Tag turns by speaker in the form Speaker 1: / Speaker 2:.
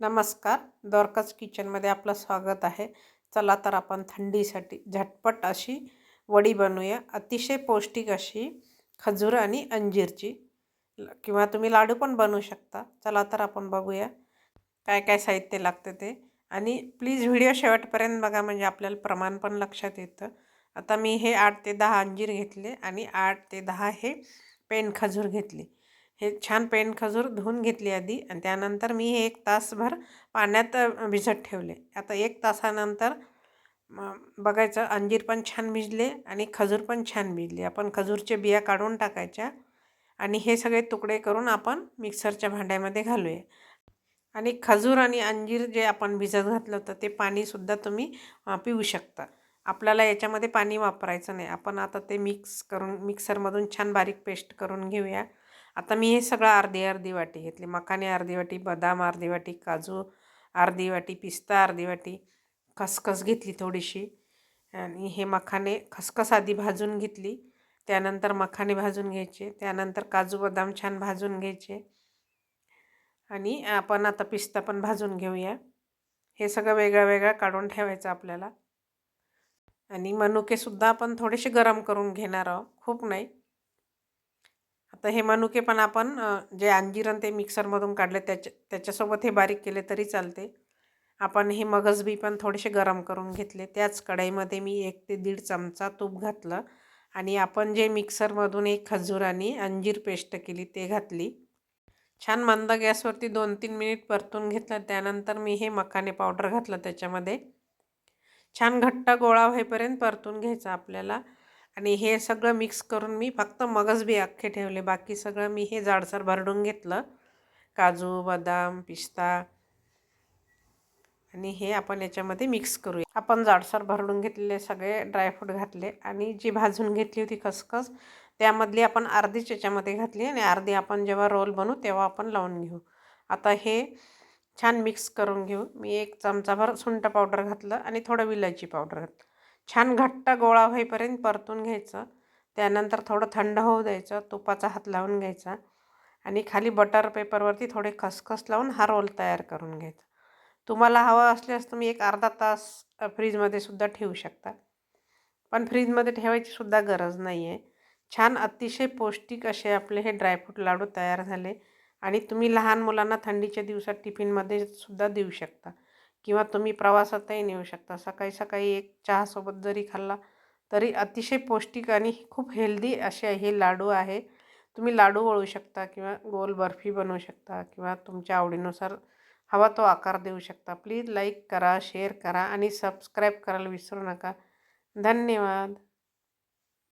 Speaker 1: नमस्कार. द्वारकाच किचनमध्ये आपलं स्वागत आहे. चला तर आपण थंडीसाठी झटपट अशी वडी बनवूया. अतिशय पौष्टिक अशी खजूर आणि अंजीरची. किंवा तुम्ही लाडू पण बनवू शकता. चला तर आपण बघूया काय काय साहित्य लागतं ते. आणि प्लीज व्हिडिओ शेवटपर्यंत बघा म्हणजे आपल्याला प्रमाण पण लक्षात येतं. आता मी हे आठ ते दहा अंजीर घेतले आणि आठ ते दहा हे पेन खजूर घेतली. हे छान पेन खजूर धुवून घेतली आधी आणि त्यानंतर मी हे एक तासभर पाण्यात भिजत ठेवले. आता एक तासानंतर बघायचं अंजीर पण छान भिजले आणि खजूर पण छान भिजले. आपण खजूरच्या बिया काढून टाकायच्या आणि हे सगळे तुकडे करून आपण मिक्सरच्या भांड्यामध्ये घालूया. आणि खजूर आणि अंजीर जे आपण भिजत घातलं होतं ते पाणीसुद्धा तुम्ही पिऊ शकता. आपल्याला याच्यामध्ये पाणी वापरायचं नाही. आपण आता ते मिक्स करून मिक्सरमधून छान बारीक पेस्ट करून घेऊया. आता मी हे सगळं अर्धी अर्धी वाटी घेतली. मखाने अर्धी वाटी बदाम अर्धी वाटी काजू अर्धी वाटी पिस्ता अर्धी वाटी खसखस घेतली थोडीशी. आणि हे मखाने खसखस आधी भाजून घेतली. त्यानंतर मखाने भाजून घ्यायचे. त्यानंतर काजू बदाम छान भाजून घ्यायचे. आणि आपण आता पिस्ता पण भाजून घेऊया. हे सगळं वेगळं वेगळं काढून ठेवायचं आपल्याला. आणि मनुकेसुद्धा आपण थोडेसे गरम करून घेणार आहोत. खूप नाही. तर हे मनुके पण आपण जे अंजीरन ते मिक्सरमधून काढले त्याच्या त्याच्यासोबत हे बारीक केले तरी चालते. आपण हे मगजबी पण थोडेसे गरम करून घेतले. त्याच कढईमध्ये मी एक ते दीड चमचा तूप घातलं आणि आपण जे मिक्सरमधून एक खजूर आणि अंजीर पेस्ट केली ते घातली. छान मंद गॅसवरती दोन तीन मिनिट परतून घेतलं. त्यानंतर मी हे मखाने पावडर घातलं त्याच्यामध्ये. छान घट्ट गोळा होईपर्यंत परतून घ्यायचं आपल्याला. आणि हे सगळं मिक्स करून मी फक्त मगज बी अख्खे ठेवले. बाकी सगळं मी हे जाडसर भरडून घेतलं. काजू बदाम पिस्ता. आणि हे आपण याच्यामध्ये मिक्स करूया. आपण जाडसर भरडून घेतलेले सगळे ड्रायफ्रूट घातले आणि जी भाजून घेतली होती खसखस त्यामधली आपण अर्धीच याच्यामध्ये घातली आणि अर्धी आपण जेव्हा रोल बनवू तेव्हा आपण लावून घेऊ. आता हे छान मिक्स करून घेऊ. मी एक चमचाभर सुंठ पावडर घातलं आणि थोडं विलायची पावडर घातलं. छान घट्ट गोळा होईपर्यंत परतून घ्यायचं. त्यानंतर थोडं थंड होऊ द्यायचं तुपाचा हात लावून घ्यायचा आणि खाली बटर पेपरवरती थोडे खसखस लावून हा रोल तयार करून घ्यायचा. तुम्हाला हवं असल्यास तुम्ही एक अर्धा तास फ्रीजमध्ये सुद्धा ठेवू शकता. पण फ्रीजमध्ये ठेवायची सुद्धा गरज नाही आहे छान अतिशय पौष्टिक असे आपले हे ड्रायफ्रूट लाडू तयार झाले आणि तुम्ही लहान मुलांना थंडीच्या दिवसात टिफिनमध्ये सुद्धा देऊ शकता. किंवा तुम्ही प्रवासातही नेऊ शकता. सकाळी सकाळी एक चहासोबत जरी खाल्ला तरी अतिशय पौष्टिक आणि खूप हेल्दी असे हे लाडू आहे. तुम्ही लाडू वळू शकता किंवा गोल बर्फी बनवू शकता किंवा तुमच्या आवडीनुसार हवा तो आकार देऊ शकता. प्लीज लाईक करा शेअर करा आणि सबस्क्राईब करायला विसरू नका. धन्यवाद.